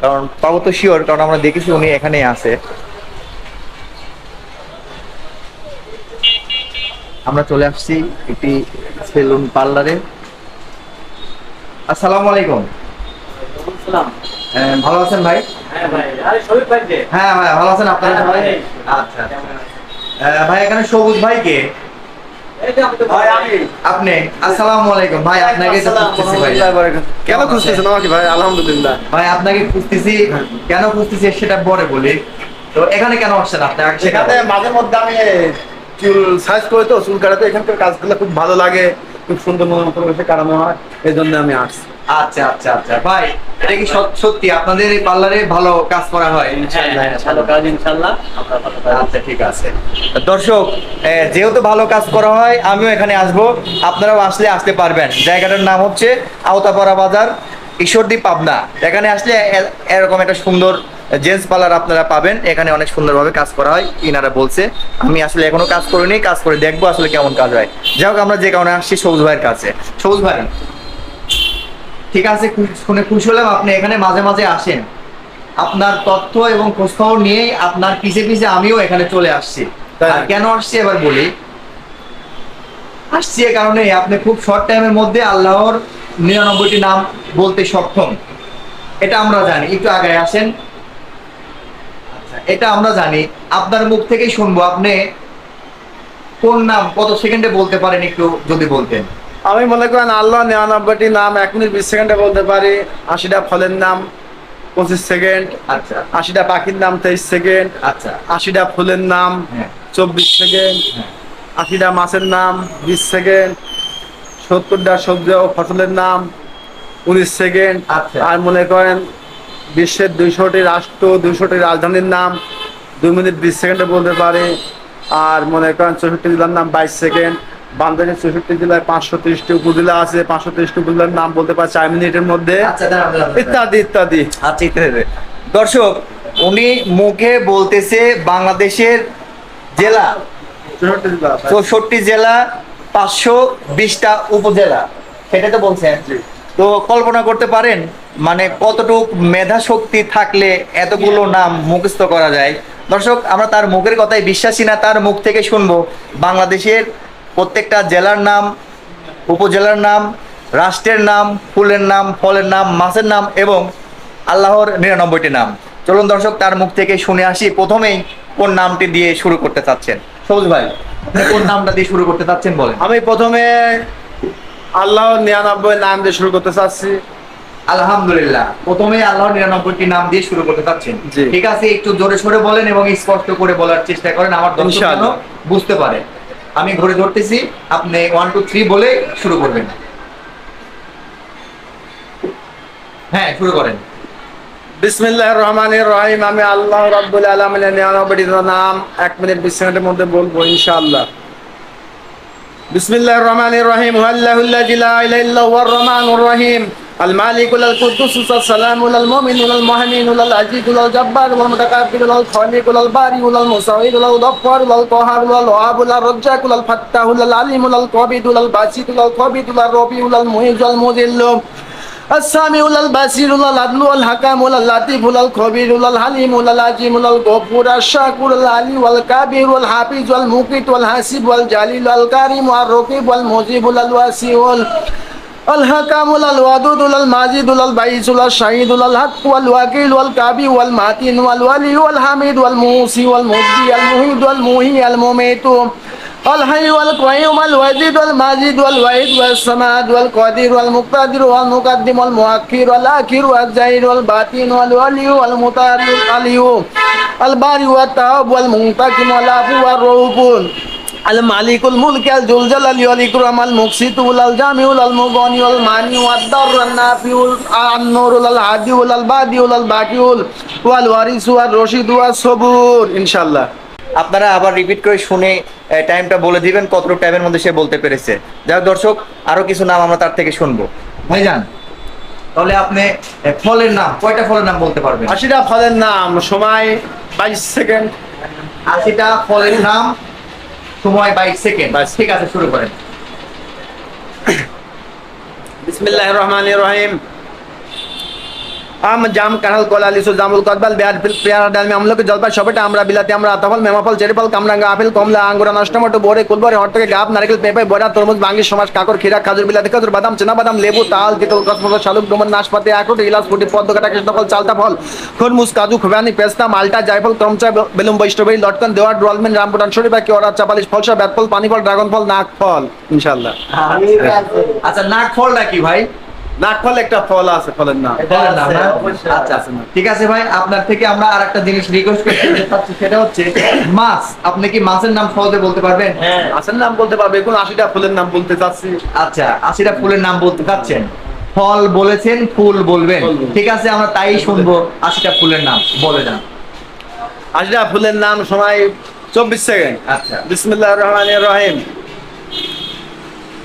কারণ পাবো তো শিওর কারণ আমরা দেখেছি উনি এখানেই আছে। আমরা চলে আসছি একটি সেলুন পার্লারে। আসসালামু আলাইকুম। হ্যাঁ, ভালো আছেন ভাই? হ্যাঁ ভাই ভালো আছেন আপনারা হ্যাঁ, সবাই। আচ্ছা আচ্ছা। ভাই এখানে সবুজ ভাই কে আপনি আসসালামু আলাইকুম। ভাই আপনাকে খুঁজতেছি ভাই কেন খুঁজতেছেন আমাকে ভাই? আলহামদুলিল্লাহ। ভাই আপনাকে খুঁজতেছি কেন খুঁজতেছি সেটা পরে বলি। তো এখানে কেন আসছেন আপনি? সেখানে মাঝে মধ্যে আমি চুল সাইজ করে তো চুল কাটাতে এখানকার কাজগুলো খুব ভালো লাগে খুব সুন্দর মনে মতো করে কাটানো হয় এই জন্য আমি আসছি। আচ্ছা আচ্ছা আচ্ছা। ভাই এটা কি সত্যি? আপনাদের এই পার্লারে ভালো কাজ করা হয়? ভালো কাজ ইনশাল্লাহ। আমরা ভালো কাজ আচ্ছা ঠিক আছে। দর্শক যেহেতু ভালো কাজ করা হয় আমিও এখানে আসব। আপনারাও আসলে আসতে পারবেন। জায়গাটার নাম হচ্ছে আওতাপাড়া বাজার ঈশ্বরদী পাবনা। এখানে আসলে এরকম একটা সুন্দর জেন্টস পার্লার আপনারা পাবেন। এখানে অনেক সুন্দরভাবে কাজ করা হয় ইনারা বলছে। আমি আসলে এখনও কাজ করিনি কাজ করে দেখব আসলে কেমন কাজ হয়। যাই হোক আমরা যে কারণে আসছি সবুজ ভাইয়ের কাছে। সবুজ ভাই ঠিক আছে শুনে খুশি হলাম আপনি এখানে মাঝে মাঝে আসেন। আপনার তথ্য এবং খোঁজখবর নিয়েই আপনার পিছে পিছে আমিও এখানে চলে আসছি। আর কেন আসছি এবার বলি? আসছি এ কারণে আপনি খুব শর্ট টাইমের মধ্যে আল্লাহর নিরানব্বইটি নাম বলতে সক্ষম। এটা আমরা জানি। একটু আগে আসেন। আচ্ছা, এটা আমরা জানি। আপনার মুখ থেকেই শুনব। আপনি কোন নাম কত সেকেন্ডে বলতে পারেন একটু যদি বলতেন? আমি মনে করেন আল্লাহ নিরানব্বইটি নাম এক মিনিট বিশ সেকেন্ডে বলতে পারি আশিটা ফলের নাম পঁচিশ সেকেন্ড আচ্ছা। আশিটা পাখির নাম তেইশ সেকেন্ড আচ্ছা। আশিটা ফুলের নাম হ্যাঁ। চব্বিশ সেকেন্ড হ্যাঁ। আশিটা মাছের নাম বিশ সেকেন্ড সত্তরটা সবজি ও ফসলের নাম উনিশ সেকেন্ড। আচ্ছা। আর মনে করেন বিশ্বের দুইশোটি রাষ্ট্র দুইশোটি রাজধানীর নাম দুই মিনিট বিশ সেকেন্ডে বলতে পারে আর মনে করেন চৌষট্টি জেলার নাম বাইশ সেকেন্ড। বাংলাদেশের চৌষট্টি জেলায় পাঁচশো ত্রিশটি উপজেলা আছে পাঁচশো তিরিশটি উপজেলার নাম বলতে পারে চার মিনিটের মধ্যে। আচ্ছা। ইত্যাদি ইত্যাদি। আচ্ছা ইত্যাদি। দর্শক উনি মুখে বলতেছে বাংলাদেশের জেলা। চৌষট্টি জেলা পাঁচশো বিশটা উপজেলা। সেটা তো বলছেন তো কল্পনা করতে পারেন মানে কতটুক মেধা শক্তি থাকলে এতগুলো নাম মুখস্থ করা যায়। দর্শক আমরা তার মুখের কথাই বিশ্বাসী না তার মুখ থেকে শুনব বাংলাদেশের প্রত্যেকটা জেলার নাম উপজেলার নাম রাষ্ট্রের নাম ফুলের নাম ফলের নাম মাছের নাম এবং আল্লাহর নিরানব্বইটি নাম। চলুন দর্শক তার মুখ থেকে শুনে আসি। প্রথমেই কোন নামটি দিয়ে শুরু করতে চাচ্ছেন? সবুজ ভাই আপনি কোন নামটা দিয়ে শুরু করতে চাচ্ছেন বলেন। আমি প্রথমে আল্লাহ নিরানব্বই নাম দিয়ে শুরু করতে চাচ্ছি। আলহামদুলিল্লাহ প্রথমে আল্লাহর নিরানব্বইটি নাম দিয়ে শুরু করতে চাচ্ছেন। ঠিক আছে একটু জোরে সোরে বলেন এবং স্পষ্ট করে বলার চেষ্টা করেন। আমার দর্শক বুঝতে পারে। আমি ঘুরে ধরতেছি, আপনি ওয়ান টু থ্রি বলে শুরু করবেন। হ্যাঁ শুরু করেন। বিসমিল্লাহ রহমান রহিম, আমি আল্লাহ রাব্বুল আলমিনের নিরানব্বইটি নাম, এক মিনিট বিশ সেকেন্ডের মধ্যে বলব ইনশাআল্লাহ। বিসমিল্লাহ রহমান রহিম হুয়াল্লাহুল্লাহ জিলা ইলাইল্লাহ রহমানুর রহিম। المالك القدوس السلام المؤمن المهيمن العزيز الجبار المتكبر الخالق البارئ المصور الغفار القهار الوهاب الرزاق الفتاح العليم القابض الباسط القابض الرفيع المعز المذل السامع البصير العدل الحكم اللطيف الخبير الحليم العظيم الغفور الشاكر العلي والكبير الحافظ والمقيت والحاسب والجليل الكريم والرقيب والمجيب الواسع الحكم الودود الماجد البعيس الشهيد الحق والوكيل والكافي والمتين والولي والحميد والموصي والمبدي المهيد والمحيي المميت الحي والقيوم الوجيد والماجد والوحيد والصمد والقدير والمقتدر والمقدم والمؤخر والآخر والظاهر والباطن والولي والمطهر العلي الباري والتواب والمنتقم والعفو والرؤوف আল মালিকুল মুলক আল জুলজালালি ওয়াল ইকরাম আল মুকসিতুল আল জামিউল আল মুগনি ওয়াল মানি ওয়াদ নাফিউল আন নূরুল আল হাদিউল আল বাদিউল আল বাকিউল ওয়াল ওয়ারিসু আর রশিদ ওয়াস সবুর ইনশাআল্লাহ। আপনারা আবার রিপিট করে শুনে টাইমটা বলে দিবেন কতটুকু টাইমের মধ্যে সে বলতে পেরেছে। যাই দর্শক আরও কিছু নাম আমরা তার থেকে শুনব। ভাই যান তাহলে আপনি ফলের নাম কয়টা ফলের নাম বলতে পারবেন? আশিটা ফলের নাম সময় বাইশ সেকেন্ড। আশিটা ফলের নাম সময় বাইশ সেকেন্ড। ঠিক আছে শুরু করেন। বিসমিল্লাহ রহমান রহিম। আম, জাম, কাঁঠাল, কলা, লিচু জামুল কদবাল ফিল, পেয়ারা ডালমি আমলকি, জলপাই, সবেটা, আমরা, বিলাতি, আমরা, আতাফল, মেমাফল, চেরিফল, কামরাঙ্গা, আপেল, কমলা, আঙ্গুরা, নষ্টমটো বোরে কুলবরে হটকে গাব নারকেল, পেঁপে, বড়া, তরমুজ, বাঙ্গি, সমাজ, কাকর খিরা খাজুর, বিলাতি, খাজুর, বাদাম চেনা বাদাম লেবু, তাল, তিতল কসমস শালুক ডুমন নাশপাতি, আখরোট, ইলাচ ফুটি পদ্ম কাটা, কৃষ্ণফল, চালতা ফল, খরমুজ, কাজু পেস্তা, মালটা, জায়ফল লটকন, দেওয়ার ড্রলমেন রামপুটান শরীফা কেওড়া, চাপালিশ, ফলসা ব্যাটফল পানি ফল ড্রাগন ফল নাক ফল ইনশাল্লাহ আচ্ছা নাক ফলটা কি ভাই? ফল একটা ফল আছে ফলের নাম। ফলের নাম না? অবশ্যই আচ্ছা ঠিক আছে ভাই আপনার থেকে আমরা আর একটা জিনিস রিকোয়েস্ট করতে সেটা হচ্ছে মাছ। আপনি কি মাছের নাম সহজে বলতে পারবেন? হ্যাঁ। নাম বলতে পারবে কোন আশিটা ফুলের নাম বলতে চাচ্ছি। আচ্ছা আশিটা ফুলের নাম বলতে চাচ্ছেন। ফল বলেছেন ফুল বলবেন। ঠিক আছে আমরা তাই শুনব আশিটা ফুলের নাম বলে যান আশিটা ফুলের নাম সময় চব্বিশ সেকেন্ড। আচ্ছা। বিসমিল্লাহ রহমান রহিম।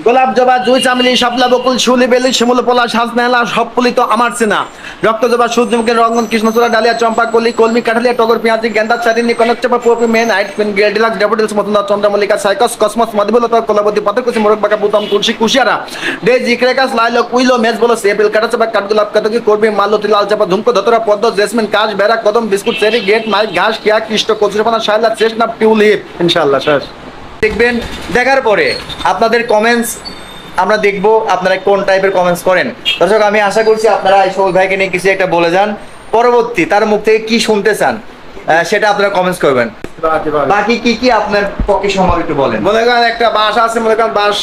গোলাপ জবা, জুই চামেলি, শাপলা, বকুল শুলি বেলি, শিমুল পোলা সাজনেলা সব ফুলি তো আমার চেনা। রক্ত জবা সূর্যমুখী রঙ্গন, কৃষ্ণচূড়া, ডালিয়া, চম্পা, কলি, কলমি, কাঠালিয়া, টগর, পেঁয়াজি, গেন্দা চারিনি কনক চাপা পুপি মেন হাইট পিন গেডিলাক্স ডেফোডিলস মতন্দা চন্দ্রমল্লিকা, সাইকস, কসমস মধুবলতা কলাবতী পাতকুচি মোরক বাঁকা, বুতম, তুলসী, কুশিয়ারা। ডে জিক্রেকাস লাইলো কুইলো মেজ বলো সেপেল কাটা চাপা কাঠগোলাপ, কাতকি, করবি, মালতি, লাল চাপা ঝুমকো ধতরা, পদ্ম, জেসমিন কাজ বেড়া, কদম, বিস্কুট, চেরি, গেট, মাইক, ঘাস, কিয়া কৃষ্ট কচুরপানা, শাইলা চেষ্টা টিউলিপ। ইনশাআল্লাহ, শেষ। দেখবেন দেখার পরে আপনাদের কমেন্টস আমরা দেখব আপনারা কোন টাইপের কমেন্টস করেন। দর্শক আমি আশা করছি আপনারা এই সবুজ ভাইকে নিয়ে কিছু একটা বলে যান। পরবর্তী তার মুখ থেকে কি শুনতে চান সেটা আপনারা কমেন্টস করবেন। বাকি কি কি আপনার পক্ষে সম্ভব একটু বলেন। মনে করেন একটা বাঁশ আছে মনে করেন বাঁশ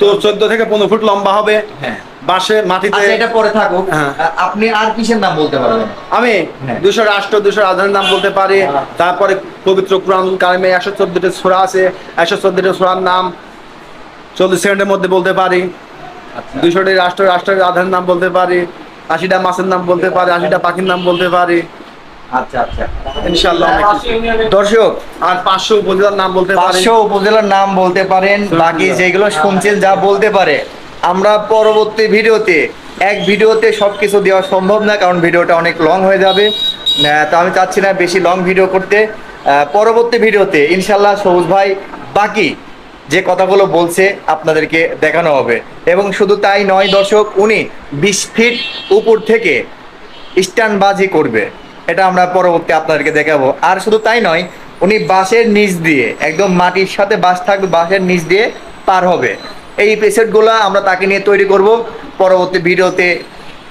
তো চোদ্দ থেকে পনেরো ফুট লম্বা হবে। হ্যাঁ। বাঁশে মাটিতে আচ্ছা এটা পরে থাকুক। হ্যাঁ। আপনি আর কিসের নাম বলতে পারবেন? আমি হ্যাঁ। দুশো রাষ্ট্র দুশো রাজধানীর নাম বলতে পারি। হ্যাঁ। তারপরে পবিত্র কোরআন কারিমে একশো চোদ্দটি ছোড়া আছে। একশো চোদ্দটি ছোড়ার নাম চল্লিশ সেকেন্ডের মধ্যে বলতে পারি। আচ্ছা। দুশোটি রাষ্ট্র রাষ্ট্রের রাজধানীর নাম বলতে পারি। আশিটা মাছের নাম বলতে পারি আশিটা পাখির নাম বলতে পারি। আচ্ছা আচ্ছা। ইনশাল্লাহ দর্শক আর পাঁচশো উপজেলার নাম বলতে পারি। পাঁচশো উপজেলার নাম বলতে পারেন। বাকি যেগুলো শুনছেন যা বলতে পারে। আমরা পরবর্তী ভিডিওতে, এক ভিডিওতে সব কিছু দেওয়া সম্ভব না, কারণ ভিডিওটা অনেক লং হয়ে যাবে। তো আমি চাচ্ছি না বেশি লং ভিডিও করতে। পরবর্তী ভিডিওতে ইনশাল্লাহ সবুজ ভাই বাকি যে কথাগুলো বলছে আপনাদেরকে দেখানো হবে। এবং শুধু তাই নয় দর্শক, উনি বিশ ফিট উপর থেকে স্ট্যান্ডবাজি করবে। এটা আমরা পরবর্তী আপনাদেরকে দেখাবো। আর শুধু তাই নয়, উনি বাঁশের নিচ দিয়ে, একদম মাটির সাথে বাঁশ থাকবে, বাঁশের নিচ দিয়ে পার হবে। এই এপিসোডগুলো আমরা তাকে নিয়ে তৈরি করব। পরবর্তী ভিডিওতে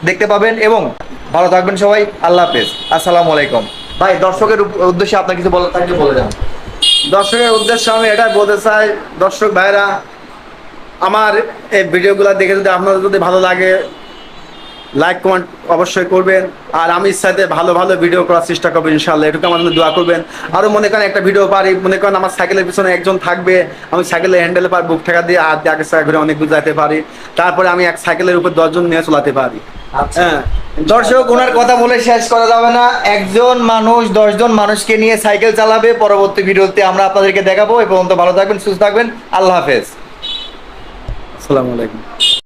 দেখতে পাবেন এবং ভালো থাকবেন সবাই। আল্লাহ হাফেজ। আসসালামু আলাইকুম। ভাই, দর্শকের উদ্দেশ্যে আপনার কিছু বলার থাকলে বলে যান দর্শকের উদ্দেশ্যে আমি এটাই বলতে চাই, দর্শক ভাইরা, আমার এই ভিডিওগুলো দেখে যদি আপনাদের যদি ভালো লাগে লাইক কমেন্ট অবশ্যই করবেন। আর আমি সাথে ভালো ভালো ভিডিও করার চেষ্টা করব ইনশাল্লাহ এটুকু আমার জন্য দোয়া করবেন। আরও মনে করেন একটা ভিডিও পারি মনে করেন আমার সাইকেলের পিছনে একজন থাকবে আমি সাইকেলের হ্যান্ডেলে পার বুক ঠেকা দিয়ে আর আগে সাইকেল ঘুরে অনেক দূর যাইতে পারি। তারপরে আমি এক সাইকেলের উপর দশজন নিয়ে চলাতে পারি। হ্যাঁ। দর্শক ওনার কথা বলে শেষ করা যাবে না। একজন মানুষ দশজন মানুষকে নিয়ে সাইকেল চালাবে। পরবর্তী ভিডিওতে আমরা আপনাদেরকে দেখাবো। এবং ভালো থাকবেন সুস্থ থাকবেন। আল্লাহ হাফেজ। আসসালামু আলাইকুম।